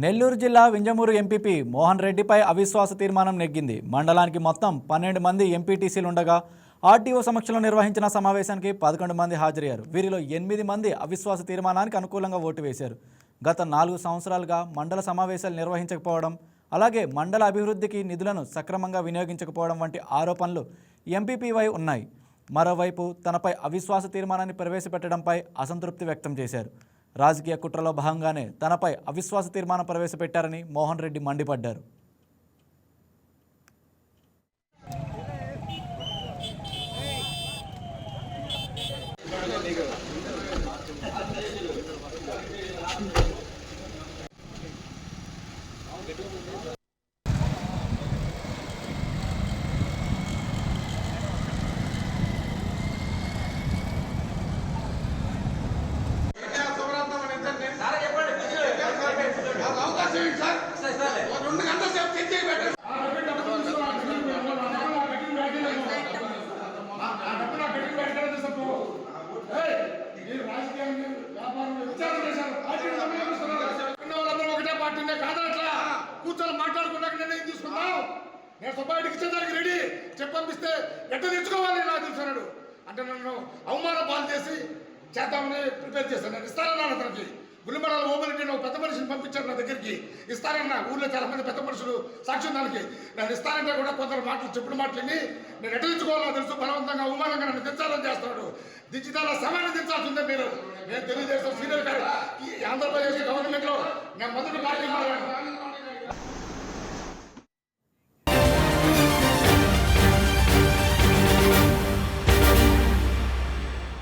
నెల్లూరు జిల్లా వింజమూరు ఎంపీపీ మోహన్ రెడ్డిపై అవిశ్వాస తీర్మానం నెగ్గింది. మండలానికి మొత్తం పన్నెండు మంది ఎంపీటీసీలు ఉండగా ఆర్టీఓ సమక్షంలో నిర్వహించిన సమావేశానికి పదకొండు మంది హాజరయ్యారు. వీరిలో ఎనిమిది మంది అవిశ్వాస తీర్మానానికి అనుకూలంగా ఓటు వేశారు. గత నాలుగు సంవత్సరాలుగా మండల సమావేశాలు నిర్వహించకపోవడం అలాగే మండల అభివృద్ధికి నిధులను సక్రమంగా వినియోగించకపోవడం వంటి ఆరోపణలు ఎంపీపీవై ఉన్నాయి. మరోవైపు తనపై అవిశ్వాస తీర్మానాన్ని ప్రవేశపెట్టడంపై అసంతృప్తి వ్యక్తం చేశారు. రాజకీయ కుట్రలో భాగంగానే తనపై అవిశ్వాస తీర్మానం ప్రవేశపెట్టారని మోహన్ రెడ్డి మండిపడ్డారు. నిర్ణయం నేను సభాయికి ఇచ్చేదానికి రెడీ చెప్పంపిస్తే ఎట్ట తెచ్చుకోవాలి నాకు తెలుసున్నాడు అంటే నన్ను అవమాన పాలు చేసి చేద్దామని ప్రిపేర్ చేశాను. నేను ఇస్తానన్నాను అతనికి. గుల్లిమడాల ఓపెన్ ఒక పెద్ద మనిషిని పంపించారు నా దగ్గరికి. ఇస్తానన్నా ఊళ్ళో చాలా మంది పెద్ద మనుషులు సాక్ష్యం దానికి. నేను ఇస్తానంటే కూడా కొందరు మాటలు చెప్పిన మాటలని నేను ఎటరించుకోవాలో తెలుసు. బలవంతంగా అవమానంగా నన్ను దించాలని చేస్తున్నాడు. దించుతాల సమయాన్ని దించాల్సిందే మీరు. నేను తెలుగుదేశం సీనియర్ గారు ఈ ఆంధ్రప్రదేశ్ గవర్నమెంట్లో నేను మొదటి పార్టీ మాట్లాడాను